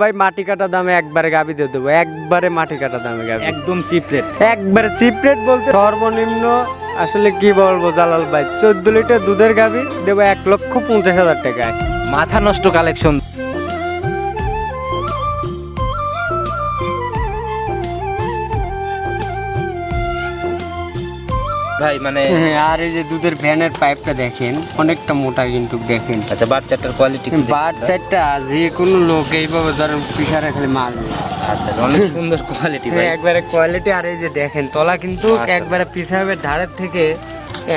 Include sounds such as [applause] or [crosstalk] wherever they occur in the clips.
ভাই মাটি কাটা দামে একবারে গাবি দিয়ে দেবো। একবারে মাটি কাটা দামে গাবি। একদম চিপ রেট একবারে চিপ রেট বলতে সর্বনিম্ন আসলে কি বলব জালাল ভাই চোদ্দ লিটার দুধের গাবি দেবো এক লক্ষ পঞ্চাশ হাজার টাকায়। মাথা নষ্ট কালেকশন ভাই মানে [laughs] আর এই যে দুধের ভ্যানের পাইপটা দেখেন অনেকটা মোটা কিন্তু দেখেন। আচ্ছা বাচ্চাটার কোয়ালিটি বাচ্চাটা যে কোনো লোক এইভাবে ধরেন পিসারে খালি মারবে। আচ্ছা অনেক সুন্দর [laughs] কোয়ালিটি একবারে কোয়ালিটি আর এই যে দেখেন তলা কিন্তু। একবারে পিসাবের ধারের থেকে।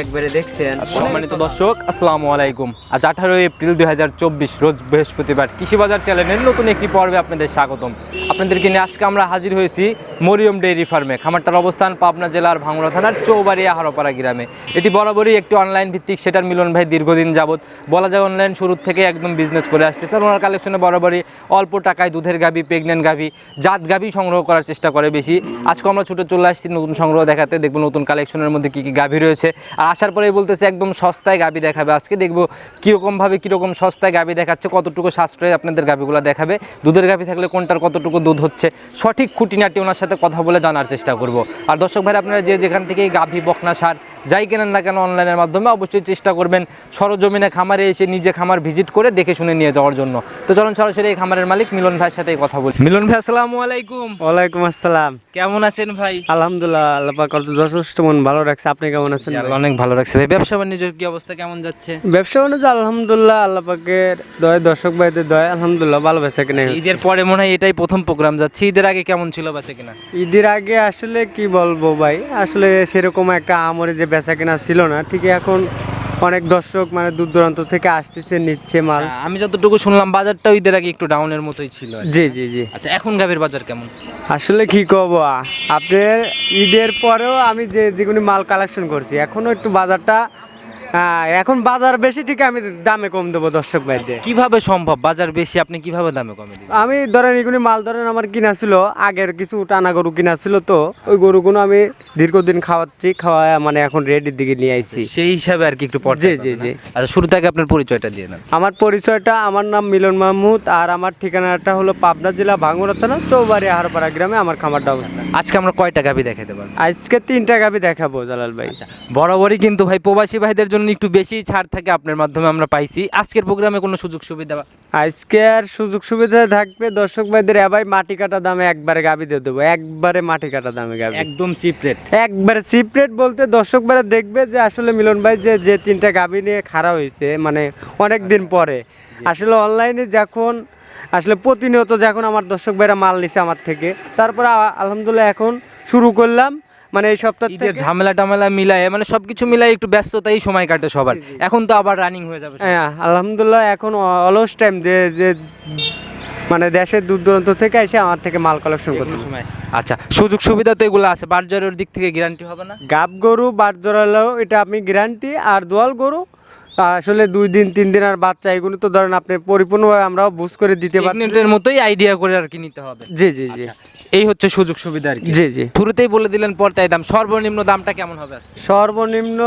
একবারে দেখছেন। সম্মানিত দর্শক, আসসালামু আলাইকুম। আজ আঠারোই এপ্রিল দুই হাজার চব্বিশ, রোজ বৃহস্পতিবার কৃষি বাজার চ্যানেলের নতুন একটি পর্বে আপনাদের স্বাগতম। আপনাদেরকে নিয়ে আজকে আমরা হাজির হয়েছি মরিয়ম ডেইরি ফার্মে, খামারটার অবস্থান পাবনা জেলার ভাঙড়া থানার চৌবাড়িয়া হারোপাড়া গ্রামে। এটি বরাবরই একটি অনলাইন ভিত্তিক, সেটার মিলন ভাই দীর্ঘদিন যাবত বলা যায় অনলাইন শুরুর থেকে একদম বিজনেস করে আসতেছে আর ওনার কালেকশনে বরাবরই অল্প টাকায় দুধের গাভি প্রেগনেন্ট গাভি, জাত গাভি সংগ্রহ করার চেষ্টা করে বেশি। আজকে আমরা ছুটে চলে আসছি নতুন সংগ্রহ দেখাতে, দেখব নতুন কালেকশনের মধ্যে কী কী গাভি রয়েছে। আর আসার পরেই বলতেছে একদম সস্তায় গাভি দেখাবে। আজকে দেখব কীরকমভাবে কীরকম সস্তায় গাভি দেখাচ্ছে কতটুকু সাশ্রয়ে আপনাদের গাভিগুলো দেখাবে দুধের গাভি থাকলে কোনটার কতটুকু দুধ হচ্ছে সঠিক খুঁটিনাটি ওনার সাথে কথা বলে জানার চেষ্টা করব। আর দর্শক ভাই আপনারা যে যেখান থেকে গাভি বকনা সার যাই কেনেন না কেন অনলাইনের মাধ্যমে অবশ্যই চেষ্টা করবেন সরজমিনে খামারে এসে নিজে খামার ভিজিট করে দেখে শুনে নিয়ে যাওয়ার জন্য। তো চলুন সরাসরি এই খামারের মালিক মিলন ভাইয়ের সাথে কথা বলি। মিলন ভাই আসসালামু আলাইকুম। ওয়ালাইকুম আসসালাম। কেমন আছেন ভাই? আলহামদুলিল্লাহ আল্লাহ যথেষ্ট মন ভালো রাখছে। আপনি কেমন আছেন অনেক ভালো রাখছে ভাই ব্যবসা বাণিজ্যের কি অবস্থা? কেমন যাচ্ছে? ব্যবসা বাণিজ্য আলহামদুলিল্লাহ আল্লাহ পাকের দয় দর্শক ভাইদের দয় আলহামদুলিল্লাহ ভালো বেচা কিনে? ঈদের পরে মনে হয় এটাই প্রথম প্রোগ্রাম যাচ্ছে। ঈদের আগে কেমন ছিল বেচা কিনা? ঈদের আগে আসলে কি বলব ভাই? আসলে সেরকম একটা আমরে যে বেচা কেনা ছিল না ঠিক এখন অনেক দর্শক মানে দূর দূরান্ত থেকে আসতেছে নিচ্ছে মাল। আচ্ছা, আমি যতটুকু শুনলাম বাজারটা ঈদের আগে একটু ডাউনের মতোই ছিল জি জি জি। আচ্ছা এখন গাভীর বাজার কেমন? আসলে কি কব আপনার ঈদের পরেও আমি যে যেগুলি মাল কালেকশন করছি এখনও একটু বাজারটা এখন বাজার বেশি ঠিক আমি দামে কম দেবো দর্শক ভাইদের। কীভাবে সম্ভব? বাজার বেশি আপনি কীভাবে দামে কমে দিবেন? আমি ধরেন এগুলি মাল ধরেন আমার কিনা ছিল আগের কিছু টানা গরু কিনা ছিল তো ওই গরুগুলো আমি দীর্ঘদিন খাওয়াচ্ছি খাওয়া মানে এখন রেডির দিকে নিয়ে আইছি। সেই হিসাবে আর কি একটু জি, জি, জি। আচ্ছা শুরু থেকে আপনার পরিচয়টা দিয়ে নেন। আমার পরিচয়টা আমার নাম মিলন মাহমুদ আর আমার ঠিকানাটা হলো পাবনা জেলা ভাঙ্গুরা থানা চৌবাড়ি আহারপাড়া গ্রামে আমার খামারটা অবস্থান আজকে আমরা কয়টা গাভী দেখাতে পারব? আজকে তিনটা গাবি দেখাবো জালাল ভাই। আচ্ছা বরাবরই কিন্তু ভাই প্রবাসী ভাইদের জন্য একটু বেশি ছাড় থাকে আপনার মাধ্যমে আমরা পাইছি। আজকের প্রোগ্রামে কোনো সুযোগ সুবিধা? আজকে আর সুযোগ সুবিধা থাকবে দর্শক ভাইদের এবার মাটি কাটা দামে একবারে গাবি দিয়ে দেবো। একবারে মাটি কাটা দামে গাবি। একদম চিপ রেট একবারে চিপ রেট বলতে দর্শক ভাইরা দেখবে যে আসলে মিলন ভাই যে যে তিনটা গাবি নিয়ে খাড়া হয়েছে মানে অনেক দিন পরে। আসলে অনলাইনে যখন আসলে প্রতিনিয়ত যখন আমার দর্শক ভাইরা মাল নিছে আমার থেকে তারপরে আলহামদুলিল্লাহ এখন শুরু করলাম। মানে এই সপ্তাহ ঈদের থেকে ঝামেলা টামেলা মিলায় মানে সবকিছু মিলাই একটু ব্যস্ততাই সময় কাটে সবার। এখন তো আবার রানিং হয়ে যাবে হ্যাঁ আলহামদুলিল্লাহ এখন অলস টাইম যে যে মানে দেশের দূর দূরান্ত থেকে এসে আমার থেকে মাল কালেকশন করতে সময়। আচ্ছা সুযোগ সুবিধা তো এগুলো আছে। বারজরের দিক থেকে গ্যারান্টি হবে না? গাব গরু বারজরালেও এটা আপনি গ্যারান্টি আর দোয়াল গরু আসলে দুই দিন তিন দিন আর বাচ্চা এগুলো তো ধরেন আপনি পরিপূর্ণভাবে আমরা বুঝ করে দিতে পারি মতোই আইডিয়া করে আর কি নিতে হবে। জি জি জি। এই হচ্ছে সুযোগ সুবিধা আর কি। জি জি। শুরুতেই বলে দিলেন পর্যায় দাম সর্বনিম্ন দামটা কেমন হবে সর্বনিম্ন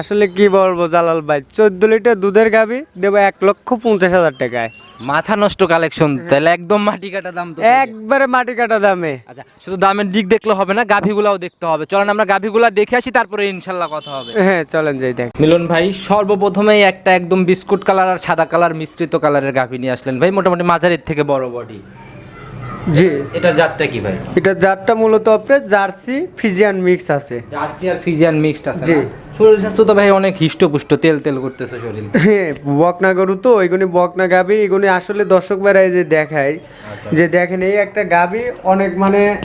আসলে কি বলব জালাল ভাই চোদ্দ লিটার দুধের গাবি দেবো এক লক্ষ পঞ্চাশ হাজার টাকায়। মাথা নষ্ট কালেকশন তাহলে একদম মাটি কাটা দাম তো একবারে মাটি কাটা দামে। আচ্ছা শুধু দামের দিক দেখলে হবে না গাভীগুলাও দেখতে হবে। চলেন আমরা গাভীগুলা দেখে আসি তারপরে ইনশাল্লাহ কথা হবে। হ্যাঁ চলেন যাই দেখ। মিলন ভাই সর্বপ্রথমেই একটা একদম বিস্কুট কালার আর সাদা কালার মিশ্রিত কালারের গাভী নিয়ে আসলেন। ভাই মোটামুটি মাঝারির থেকে বড় বডি জি। এটার জাতটা কি ভাই? এটা জাতটা মূলত আপনার জার্সি ফিজিয়ান মিক্স আছে। জার্সি আর ফিজিয়ান মিক্সড আছে জি। শরীর স্বাস্থ্য তো ভাই অনেক হিষ্টপুষ্ট তেল তেল করতেছে শরীর। হ্যাঁ বকনা গরু তো ওইগুনি বকনা গাবি এগুনি আসলে দর্শক বেড়ায় যে দেখায় যে দেখেন এই একটা গাবি অনেক মানে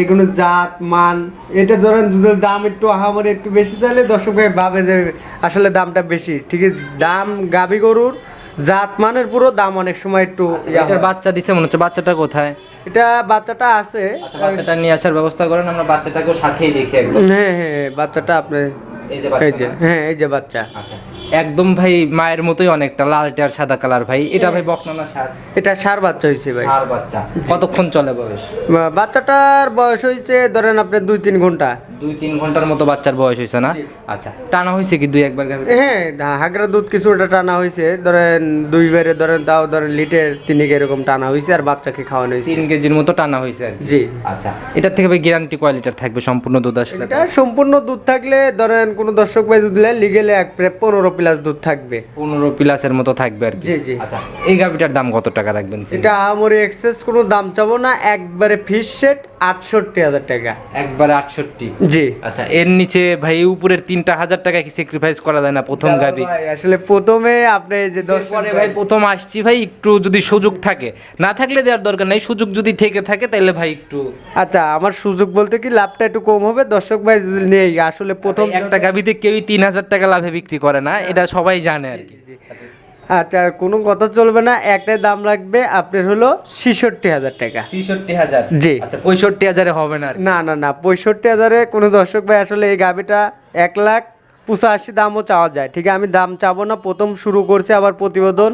এগুলো জাত মান এটা ধরেন দুধের দাম একটু আহামরি একটু বেশি চাইলে দর্শক ভাই ভাবে যে আসলে দামটা বেশি। ঠিক আছে? দাম গাবি গরুর জাত মানের পুরো দাম অনেক সময় একটু ইয়া এটার বাচ্চা দিছে মনে হচ্ছে বাচ্চাটা কোথায়? এটা বাচ্চাটা আছে। আচ্ছা বাচ্চাটা নিয়ে আসার ব্যবস্থা করেন আমরা বাচ্চাটাকেও সাথেই দেখি হ্যাঁ হ্যাঁ হ্যাঁ, বাচ্চাটা আপনি এই যে হ্যাঁ এই যে বাচ্চা। আচ্ছা একদম ভাই মায়ের মতোই অনেকটা লালটে আর সাদা কালার ভাই। এটা ভাই বকনানা সার? এটা সার বাচ্চা হয়েছে ভাই। সার বাচ্চা। কতক্ষণ চলে বয়স? বাচ্চাটার বয়স হয়েছে ধরেন আপনার দুই তিন ঘণ্টা। দুই তিন ঘণ্টার মতো বাচ্চার বয়স হয়েছে না? আচ্ছা টানা হয়েছে কি দুই একবার হ্যাঁ হাগরা দুধ কিছুটা টানা হয়েছে ধরেন দুই বারে ধরেন তাও ধরেন লিটার তিনিক এরকম টানা হয়েছে আর বাচ্চাকে খাওয়ানো হয়েছে তিন কেজির মতো টানা হয়েছে জি। আচ্ছা এটার থেকে ভাই গ্যারান্টি কোয়ালিটির থাকবে? সম্পূর্ণ দুধ আসলে এটা সম্পূর্ণ দুধ থাকলে ধরেন কোনো দর্শক ভাই দুধ লিগেলে এক পনেরো প্লাস দুধ থাকবে। পনেরো প্লাসের মতো থাকবে আর জি, জি। আচ্ছা এই গাভিটার দাম কত টাকা রাখবেন এটা আমরি এক্সেস কোনো দাম চাবো না একবারে ফিস সেট আটষট্টি হাজার টাকা। একবারে আটষট্টি। জি। আচ্ছা এর নিচে ভাই উপরের তিনটা হাজার টাকা কি স্যাক্রিফাইস করা যায় না প্রথম ভাই, আসলে প্রথমে আপনি যে পরে ভাই প্রথম আসছি ভাই একটু যদি সুযোগ থাকে। না থাকলে দেওয়ার দরকার নেই সুযোগ যদি থেকে থাকে তাহলে ভাই একটু আচ্ছা আমার সুযোগ বলতে কি লাভটা একটু কম হবে? দর্শক ভাই নেই আসলে প্রথম একটা গাভিতে কেউই তিন হাজার টাকা লাভে বিক্রি করে না এটা সবাই জানে আর কি। আচ্ছা কোনো কথা চলবে না একটাই দাম লাগবে আপনার হলো ছেষট্টি হাজার টাকা। ছিষট্টি হাজার? জি। আচ্ছা পঁয়ষট্টি হাজারে হবে না না না না পঁয়ষট্টি হাজারে কোনো দর্শক ভাই আসলে এই গাবিটা এক লাখ পঁচাশি দামও চাওয়া যায়। ঠিক আছে আমি দাম চাবো না প্রথম শুরু করছে আবার প্রতিবেদন।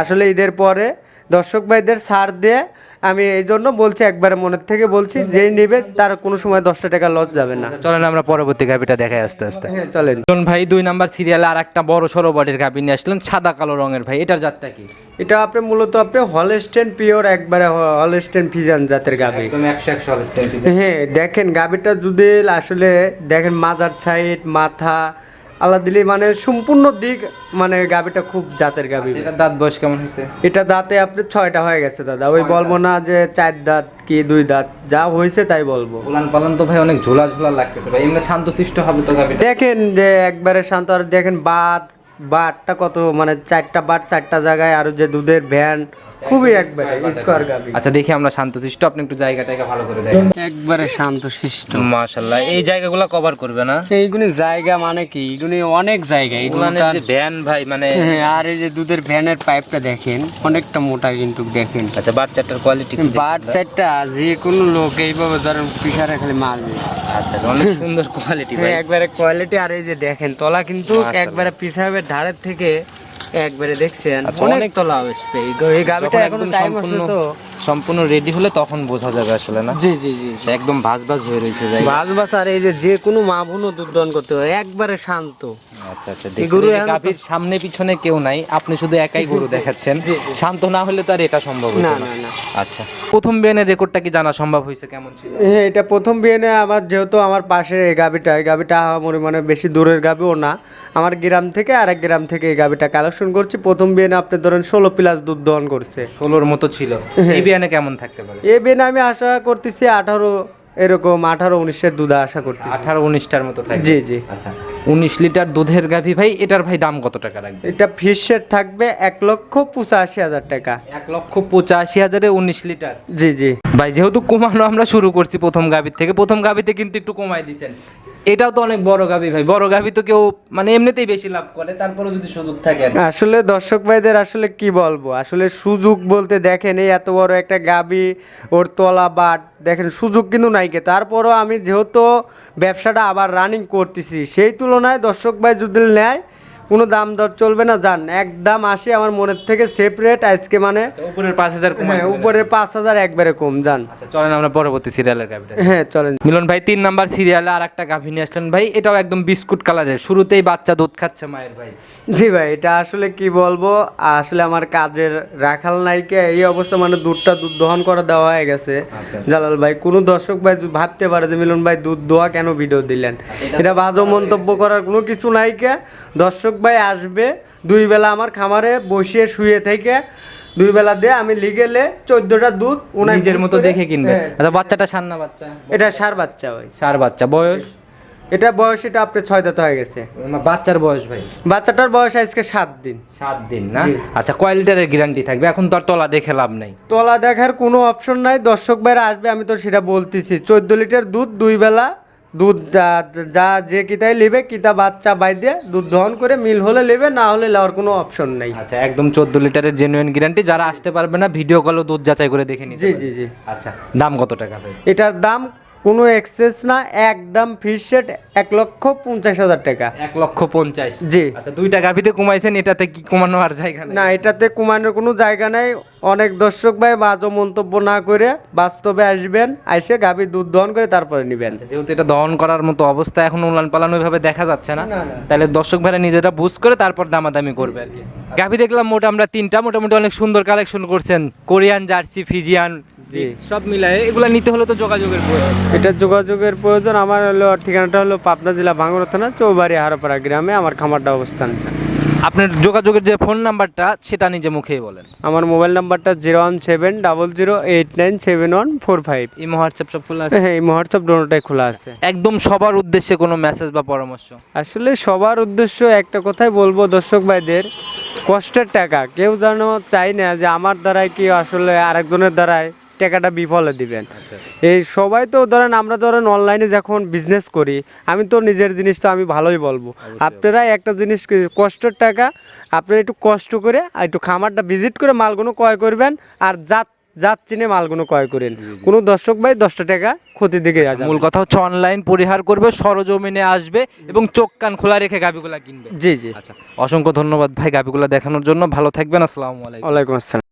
আসলে ঈদের পরে দর্শক ভাইদের ছাড় দিয়ে আমি এই জন্য বলছি একবারে মনের থেকে বলছি যেই নেবে তার কোনো সময় দশটা টাকা লস যাবে না। আচ্ছা, চলেন আমরা পরবর্তী গাভিটা দেখাই আস্তে আস্তে। হ্যাঁ চলেন। জন ভাই দুই নাম্বার সিরিয়ালে আর একটা বড় সড়ো বডির গাভি নিয়ে আসলেন সাদা কালো রঙের ভাই এটার জাতটা কি? এটা আপনি মূলত আপনি হলস্টেন পিওর একবারে হলস্টেন ফিজান জাতের একশো হ্যাঁ দেখেন গাবিটা যদি আসলে দেখেন মাজার সাইড মাথা আল্লাহ দিলে মানে সম্পূর্ণ দিক মানে গাবিটা খুব জাতের গাবি এটা দাঁত বয়স কেমন হয়েছে? এটা দাঁতে আপনি ছয়টা হয়ে গেছে দাদা। ওই বলব না যে চার দাঁত কি দুই দাঁত যা হয়েছে তাই বলব। উলান পালান তো ভাই অনেক ঝোলা ঝোলা লাগতেছে ভাই এমনি শান্তশিষ্ট হবে তো গাবি দেখেন যে একবারে শান্ত আর দেখেন বাট বাটটা কত মানে চারটা বাট চারটা জায়গায় আর যে দুধের ভ্যান খুবই একবারে স্কোয়ার গাবি। আচ্ছা দেখি আমরা শান্তশিষ্ট আপনি একটু জায়গাটাকে ভালো করে দেখেন। একবারে শান্ত শিষ্ট মাশাল্লাহ এই জায়গাগুলো কভার করবে না? এইগুলি জায়গা মানে কি? এগুলি অনেক জায়গা উলানের যে ভ্যান ভাই মানে হ্যাঁ, আর এই যে দুধের ভ্যানের পাইপটা দেখেন অনেকটা মোটা কিন্তু দেখেন। আচ্ছা বাচ্চাটার কোয়ালিটি বাট সেটটা যে কোনো লোক এইভাবে ধরেন পিসারে খালি মারবে। আচ্ছা অনেক সুন্দর কোয়ালিটি ভাই। হ্যাঁ, একবারে কোয়ালিটি আর এই যে দেখেন তলা কিন্তু একবারে পিসাবের ধারের থেকে একবারে দেখছেন আচ্ছা, অনেক তোলা আসবে এই গাভিটা এখন টাইম আছে তো। সম্পূর্ণ রেডি হলে তখন বোঝা যাবে আসলে না? জি জি জি একদম ভাজ ভাজ হয়ে রয়েছে জায়গা বাস বাস আর এই যে যে কোনো মা বোনও দুধ দহন করতে হয় একবারে শান্ত। আচ্ছা আচ্ছা গরু গাভীর সামনে পিছনে কেউ নাই আপনি শুধু একাই গরু [laughs] দেখাচ্ছেন। শান্ত না হলে তো আর এটা সম্ভব না না। না আচ্ছা প্রথম বিয়ানের রেকর্ডটা কি জানা সম্ভব হয়েছে কেমন ছিল? হ্যাঁ এটা প্রথম বিয়েনে আমার যেহেতু আমার পাশে এই গাবিটা এই গাবিটা আমার মানে বেশি দূরের গাবিও না। আমার গ্রাম থেকে আরেক গ্রাম থেকে এই গাবিটা কালেকশন করছি। প্রথম বিয়েনে আপনি ধরেন ষোলো প্লাস দুধ দহন করছে। ষোলোর মতো ছিল। হ্যাঁ। এই বিয়ানে কেমন থাকতে পারে? এবিএনে বিয়েনে আমি আশা করতেছি আঠারো এরকম আঠারো উনিশের দুধ আশা করতেছি। আঠারো উনিশটার মতো থাকে জি জি। আচ্ছা। উনিশ লিটার দুধের গাভী ভাই এটার ভাই দাম কত টাকা রাখবে? এটা ফিসের থাকবে এক লক্ষ পঁচাশি হাজার টাকা। এক লক্ষ পঁচাশি হাজারে উনিশ লিটার? জি জি। ভাই যেহেতু কমানো আমরা শুরু করছি প্রথম গাভীর থেকে প্রথম গাভীতে কিন্তু একটু কমাই দিচ্ছেন এটাও তো অনেক বড় গাভী ভাই বড় গাভী তো কেউ মানে এমনিতেই বেশি লাভ করে তারপরেও যদি সুযোগ থাকে আর কি। আসলে দর্শক ভাইদের আসলে কি বলব? আসলে সুযোগ বলতে দেখেন এই এত বড় একটা গাবি ওর তলা বাট দেখেন সুযোগ কিন্তু নাইকে তারপরও আমি যেহেতু ব্যবসাটা আবার রানিং করতেছি সেই তুলনায় দর্শক ভাই যদি নেয় কোনো দাম দর চলবে না জান। একদম আসে আমার মনের থেকে সেপারেট আজকে মানে আচ্ছা, উপরের পাঁচ হাজার কমাই হ্যাঁ উপরে পাঁচ হাজার একবারে কম জান। আচ্ছা চলেন আমরা পরবর্তী সিরিয়ালের গাভীটা হ্যাঁ চলেন। মিলন ভাই তিন নাম্বার সিরিয়ালে আর একটা গাভী নিয়ে আসলেন। ভাই এটাও একদম বিস্কুট কালারের। শুরুতেই বাচ্চা দুধ খাচ্ছে মায়ের ভাই। জি ভাই এটা আসলে কি বলব? আসলে আমার কাজের রাখাল নাইকে এই অবস্থা মানে দুধটা দুধ দহন করে দেওয়া হয়ে গেছে। আচ্ছা। জালাল ভাই কোনো দর্শক ভাই ভাবতে পারে যে মিলন ভাই দুধ দোয়া কেন ভিডিও দিলেন? এটা বাজে মন্তব্য করার কোনো কিছু নাই কে দর্শক ভাই আসবে দুই বেলা আমার খামারে বসিয়ে শুয়ে থেকে দুই বেলা দিয়ে আমি লিগেলে চোদ্দটা দুধ নিজের মতো দেখে কিনবে। হ্যাঁ, আচ্ছা বাচ্চাটা সান্না বাচ্চা? এটা সার বাচ্চা ভাই। সার বাচ্চা বয়স? এটা বয়স এটা আপনার ছয় দাঁত হয়ে গেছে। বাচ্চার বয়স ভাই। বাচ্চাটার বয়স আজকে সাত দিন। সাত দিন না? আচ্ছা কয় লিটারের গ্যারান্টি থাকবে? এখন তো আর তলা দেখে লাভ নাই। তলা দেখার কোনো অপশন নাই। দর্শক ভাইরা আসবে আমি তো সেটা বলতেছি। চোদ্দ লিটার দুধ দুই বেলা দুধ যা- যা কিতাই নেবে কিতা বাচ্চা বাই দিয়ে দুধ দহন করে মিল হলে নেবে না হলে নেওয়ার কোনো অপশন নেই। আচ্ছা একদম চোদ্দ লিটারের জেনুইন গ্যারান্টি যারা আসতে পারবে না ভিডিও কলও দুধ যাচাই করে দেখে নিতে জি জি জি। আচ্ছা দাম কত টাকা ভাই? এটার দাম কোনো এক্সেস না একদম ফিস সেট এক লক্ষ পঞ্চাশ হাজার টাকা। এক লক্ষ পঞ্চাশ? জি। আচ্ছা দুইটা গাভিতে কমাইছেন এটাতে কি কমানো আর জায়গা নেই? না এটাতে কমানোর কোনো জায়গা নাই। অনেক দর্শক ভাই বাজো মন্তব্য না করে বাস্তবে আসবেন আইসে গাভী দুধ দহন করে তারপরে নেবেন। যেহেতু এটা দহন করার মতো অবস্থা এখন উলান পালান ওইভাবে দেখা যাচ্ছে না। তাহলে দর্শক ভাইরা নিজেরা বুঝ করে তারপর দামাদামি করবে আর কি। গাভি দেখলাম মোটা আমরা তিনটা মোটামুটি অনেক সুন্দর কালেকশন করছেন। কোরিয়ান জার্সি ফিজিয়ান জি। সব মিলায়ে এগুলা নিতে হলে তো যোগাযোগের প্রয়োজন। এটা যোগাযোগের প্রয়োজন। আমার হলো ঠিকানাটা হলো পাবনা জেলা ভাঙড় থানা চৌবাড়ি হারপাড়া গ্রামে। আমার খামারটা অবস্থান। আপনার যোগাযোগের যে ফোন নাম্বারটা সেটা নিজে মুখেই বলেন। আমার মোবাইল নাম্বারটা zero one seven double zero eight nine seven one four five. Imo WhatsApp সব খোলা আছে? হ্যাঁ এই হোয়াটসঅ্যাপ ডোনোটাই খোলা আছে। একদম সবার উদ্দেশ্যে কোনো মেসেজ বা পরামর্শ? আসলে সবার উদ্দেশ্য একটা কথাই বলব দর্শক ভাইদের কষ্টের টাকা। কেউ যেন চাই না যে আমার দ্বারাই কি আসলে আরেকজনের দ্বারাই টাকাটা বিফলে দিবেন। এই সবাই তো ধরেন আমরা ধরেন অনলাইনে যখন বিজনেস করি আমি তো নিজের জিনিস তো আমি ভালোই বলব। আপনারা একটা জিনিস কষ্টের টাকা আপনারা একটু কষ্ট করে আর একটু খামারটা ভিজিট করে মালগুলো ক্রয় করবেন আর জাত জাত চিনে মালগুলো ক্রয় করেন। কোনো দর্শক ভাই দশটা টাকা ক্ষতির দিকে যাবে মূল কথা হচ্ছে অনলাইন পরিহার করবে সরজমিনে আসবে এবং চোখ কান খোলা রেখে গাবিগুলা কিনবে। জি জি। আচ্ছা অসংখ্য ধন্যবাদ ভাই গাবিগুলা দেখানোর জন্য। ভালো থাকবেন আসসালামু আলাইকুম। ওয়ালাইকুম আসসালাম।